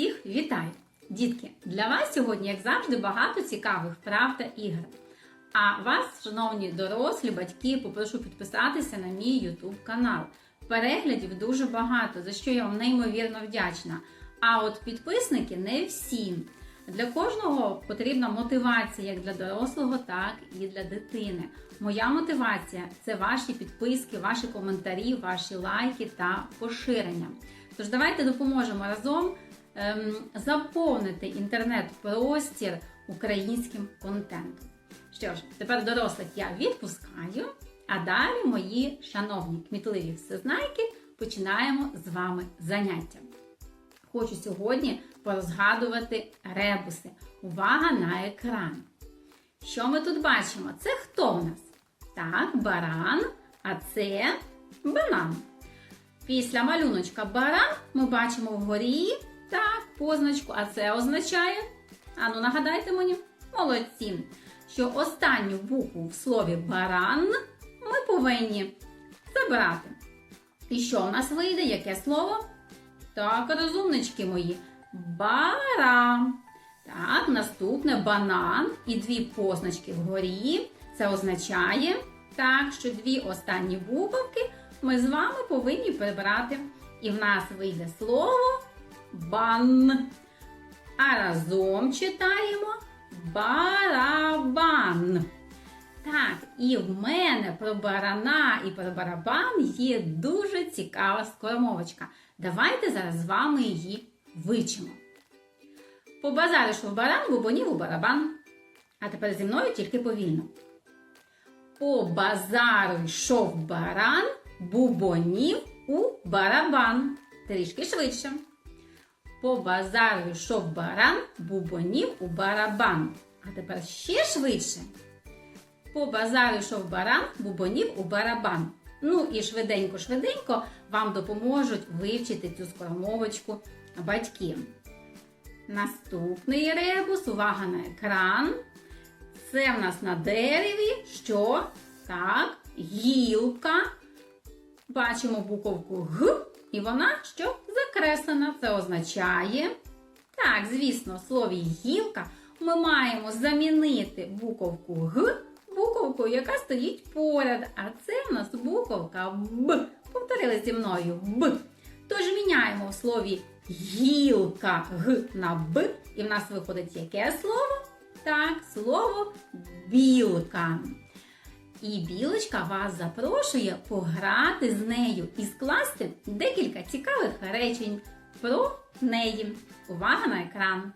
Всіх вітаю! Дітки! Для вас сьогодні, як завжди, багато цікавих вправ та ігр. А вас, шановні дорослі, батьки, попрошу підписатися на мій YouTube канал. Переглядів дуже багато, за що я вам неймовірно вдячна. А от підписники не всі. Для кожного потрібна мотивація як для дорослого, так і для дитини. Моя мотивація це ваші підписки, ваші коментарі, ваші лайки та поширення. Тож давайте допоможемо разом заповнити інтернет-простір українським контентом. Що ж, тепер дорослих я відпускаю, а далі мої шановні кмітливі всезнайки починаємо з вами заняття. Хочу сьогодні порозгадувати ребуси. Увага на екран. Що ми тут бачимо? Це хто в нас? Так, баран, а це банан. Після малюночка баран ми бачимо вгорі так, позначку, а це означає. Ану, нагадайте мені, молодці, що останню букву в слові баран ми повинні забрати. І що в нас вийде? Яке слово? Так, розумнички мої. Бара. Так, наступне банан і дві позначки вгорі. Це означає, так, що дві останні буковки ми з вами повинні прибрати. І в нас вийде слово бан. А разом читаємо барабан. Так, і в мене про барана і про барабан є дуже цікава скоромовочка. Давайте зараз з вами її вичимо. По базару йшов баран, бубонів у барабан. А тепер зі мною тільки повільно. По базару йшов баран, бубонів у барабан. Трішки швидше. По базару йшов баран, бубонів у барабан. А тепер ще швидше. По базару баран, бубонів у барабан. Ну і швиденько-швиденько вам допоможуть вивчити цю скоромовочку батьки. Наступний ребус, увага на екран. Це в нас на дереві, що? Так, гілка. Бачимо буковку Г, і вона що закреслена. Це означає. Так, звісно, в слові гілка ми маємо замінити буковку Г буковкою, яка стоїть поряд. А це в нас буковка Б. Повторили зі мною Б. Тож міняємо в слові гілка Г на Б, і в нас виходить яке слово? Так, слово білка. І білочка вас запрошує пограти з нею і скласти декілька цікавих речень про неї. Увага на екран!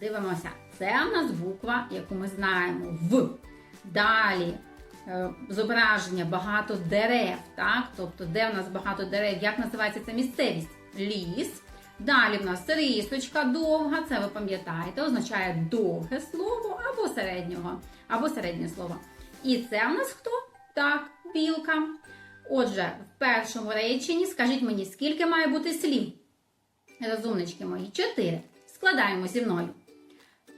Дивимося, це у нас буква, яку ми знаємо В. Далі е, зображення багато дерев, так? Тобто, де в нас багато дерев, як називається ця місцевість? Ліс. Далі в нас рисочка довга, це ви пам'ятаєте, означає довге слово або середнього, або середнє слово. І це в нас хто? Так, білка. Отже, в першому реченні скажіть мені, скільки має бути слів? Розумнички мої, чотири. Складаємо зі мною.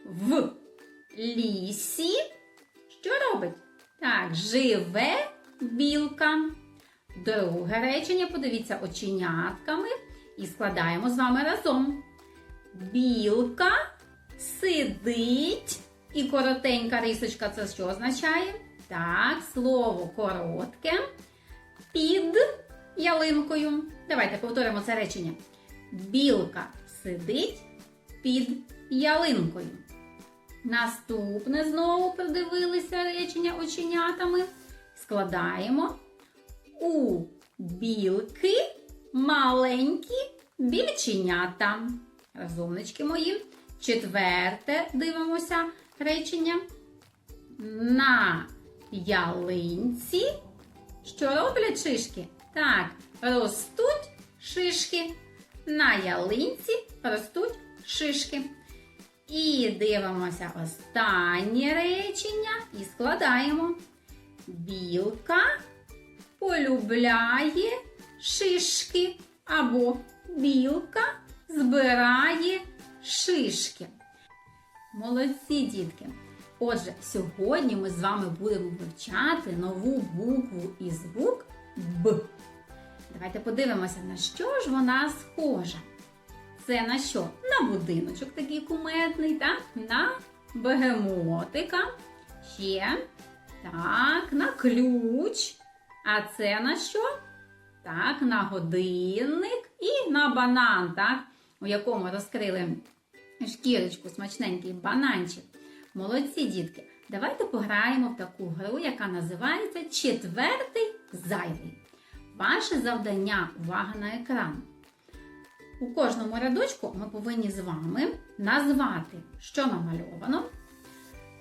В лісі. Що робить? Так, живе білка. Друге речення, подивіться оченятками і складаємо з вами разом. Білка сидить. І коротенька рисочка це що означає? Так, слово коротке. Під ялинкою. Давайте повторимо це речення. Білка сидить під ялинкою. Наступне знову продивилися речення оченятами. Складаємо у білки маленькі більченята. Розумнички мої. Четверте дивимося речення. На ялинці. Що роблять шишки? Так, ростуть шишки. На ялинці ростуть шишки. І дивимося останнє речення і складаємо. Білка полюбляє шишки. Або білка збирає шишки. Молодці, дітки! Отже, сьогодні ми з вами будемо вивчати нову букву і звук Б. Давайте подивимося, на що ж вона схожа. це на що? На будиночок такий кумедний, так? На бегемотика. Ще. Так, на ключ. А це на що? Так, на годинник і на банан, так? У якому розкрили шкірочку, смачненький бананчик. Молодці, дітки. Давайте пограємо в таку гру, яка називається Четвертий зайвий. Ваше завдання увага на екран. У кожному рядочку ми повинні з вами назвати, що намальовано,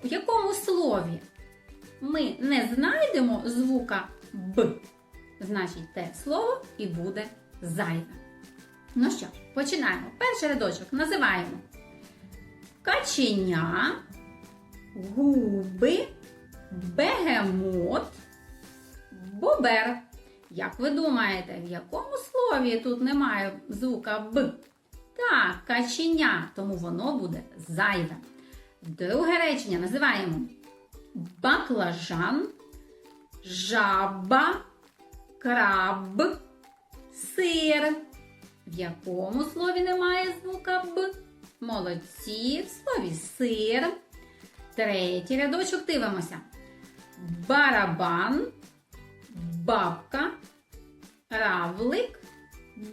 у якому слові ми не знайдемо звука Б. Значить, те слово і буде зайве. Ну що починаємо. Перший рядочок називаємо каченя, губи, бегемот, бобер. Як ви думаєте, в якому слові тут немає звука Б? Так, каченя, тому воно буде зайве. Друге речення називаємо баклажан, жаба, краб, сир. В якому слові немає звука Б? Молодці, в слові сир. Третій рядочок дивимося. Барабан, бабка, равлик,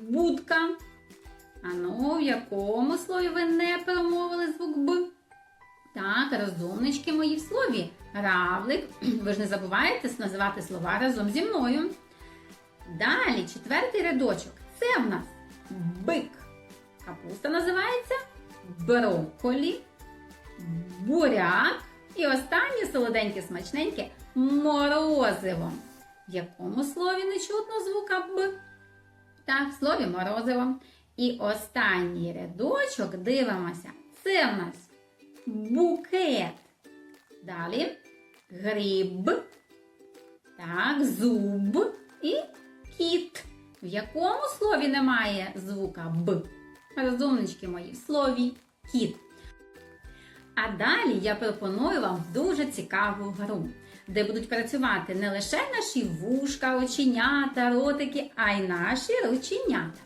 будка. А ну, в якому слові ви не промовили звук Б? Так, розумнички мої в слові. Равлик. Ви ж не забуваєте називати слова разом зі мною. Далі, четвертий рядочок. Це в нас бик. Капуста називається брокколі, буряк. І останнє солоденьке смачненьке морозиво. В якому слові не чутно звука Б? Так, в слові морозиво. І останній рядочок дивимося. Це в нас букет. Далі гриб, так, зуб і кіт. В якому слові немає звука Б? Розумнички мої, в слові кіт. А далі я пропоную вам дуже цікаву гру, де будуть працювати не лише наші вушка, оченята, ротики, а й наші рученята.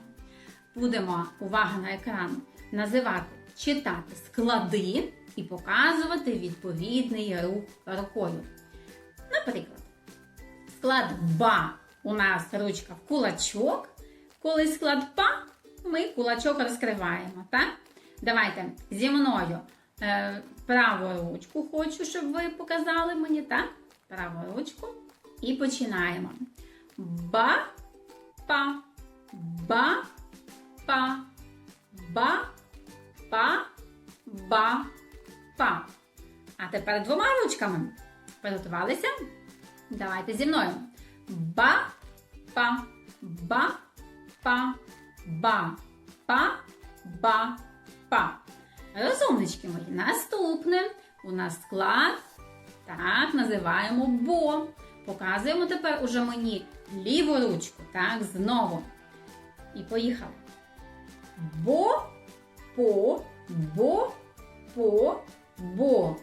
Будемо, увага на екран, називати, читати склади і показувати відповідний рух рукою. Наприклад, склад БА у нас ручка в кулачок. Коли склад ПА, ми кулачок розкриваємо. так? Давайте зі мною праву ручку хочу, щоб ви показали мені, так? Праву ручку. І починаємо. Ба, па, ба, па, ба, па, ба, па. А тепер двома ручками. Приготувалися? Давайте зі мною. Ба, па, ба, па, ба, па, ба, па. Розумнички мої. Наступне у нас склад. Так, називаємо бо. Показуємо тепер уже мені ліву ручку. Так, знову. І поїхали. Бо, по, бо, по, бо,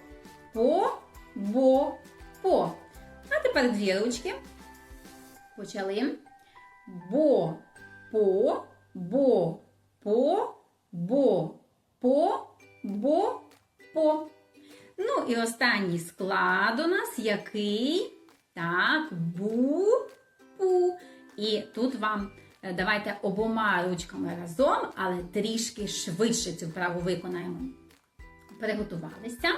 по, бо, по. А тепер дві ручки. Почали. Бо, по, бо, по, бо, по, бо, по. Ну і останній склад у нас який? Так, бу, пу. І тут вам е, давайте обома ручками разом, але трішки швидше цю вправу виконаємо. Приготувалися.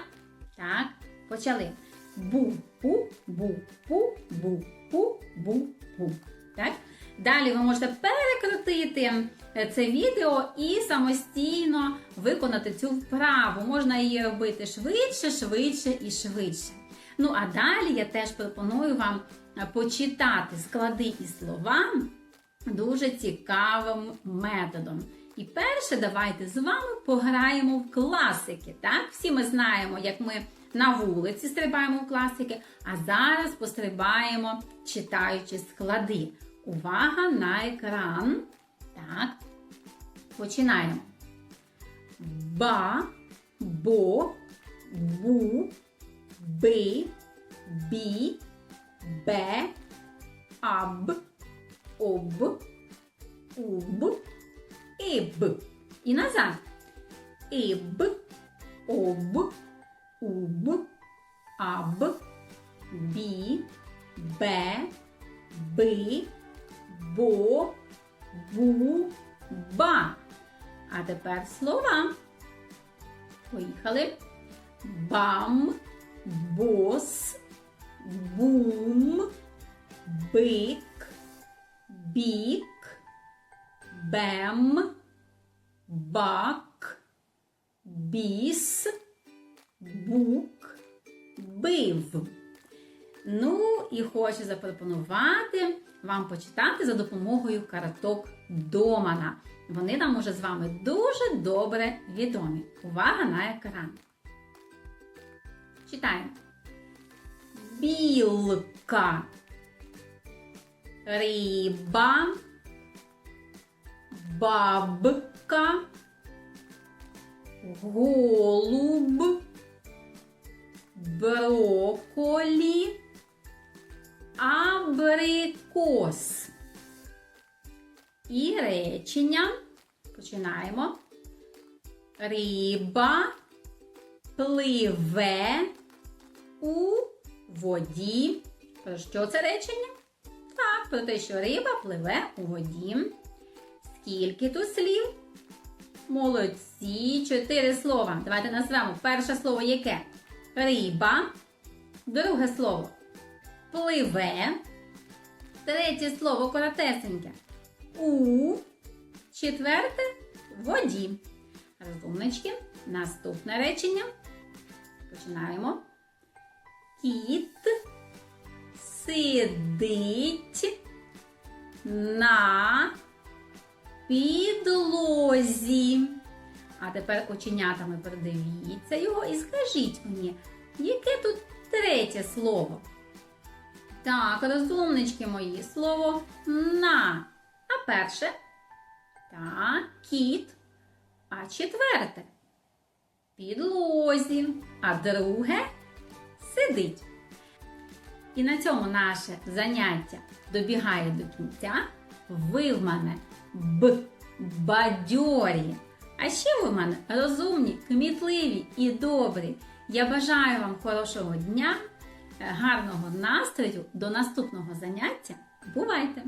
Так, почали. Бу, пу, бу, пу, бу, пу, бу, пу. Так? Далі ви можете перекрутити е, це відео і самостійно виконати цю вправу. Можна її робити швидше, швидше і швидше. Ну, а далі я теж пропоную вам е, почитати склади і слова дуже цікавим методом. І перше, давайте з вами пограємо в класики. Так? Всі ми знаємо, як ми на вулиці стрибаємо в класики, а зараз пострибаємо, читаючи склади. Увага на екран. Так. Починаємо. Ба, бо, бу, би, бі, бе, аб, об, уб, іб. І назад. Іб, об, уб, аб, бі, бе, би, бо, бу, ба. А тепер слова. Поїхали. Бам, бос, бум, бик, бік, бем, бак, біс, бук, бив. Ну і хочу запропонувати вам почитати за допомогою карток Домана. Вони нам уже з вами дуже добре відомі. Увага на екран. Читаємо. Білка. Риба. Бабка. Голуб. Броколі. Абрикос. І речення. Починаємо. Риба пливе у воді. Про що це речення? Так, про те, що риба пливе у воді. Скільки тут слів? Молодці, чотири слова. Давайте назвемо. Перше слово яке? Риба. Друге слово пливе. Третє слово коротесеньке. У. Четверте воді. Розумнички. Наступне речення. Починаємо. Кіт сидить на підлозі. А тепер оченятами передивіться його і скажіть мені, яке тут третє слово? Так, розумнички мої, слово на. А перше? Так, кіт. А четверте? Підлозі. А друге сидить. І на цьому наше заняття добігає до кінця. Ви в мене б бадьорі. А ще ви в мене розумні, кмітливі і добрі. Я бажаю вам хорошого дня, гарного настрою. До наступного заняття. Бувайте!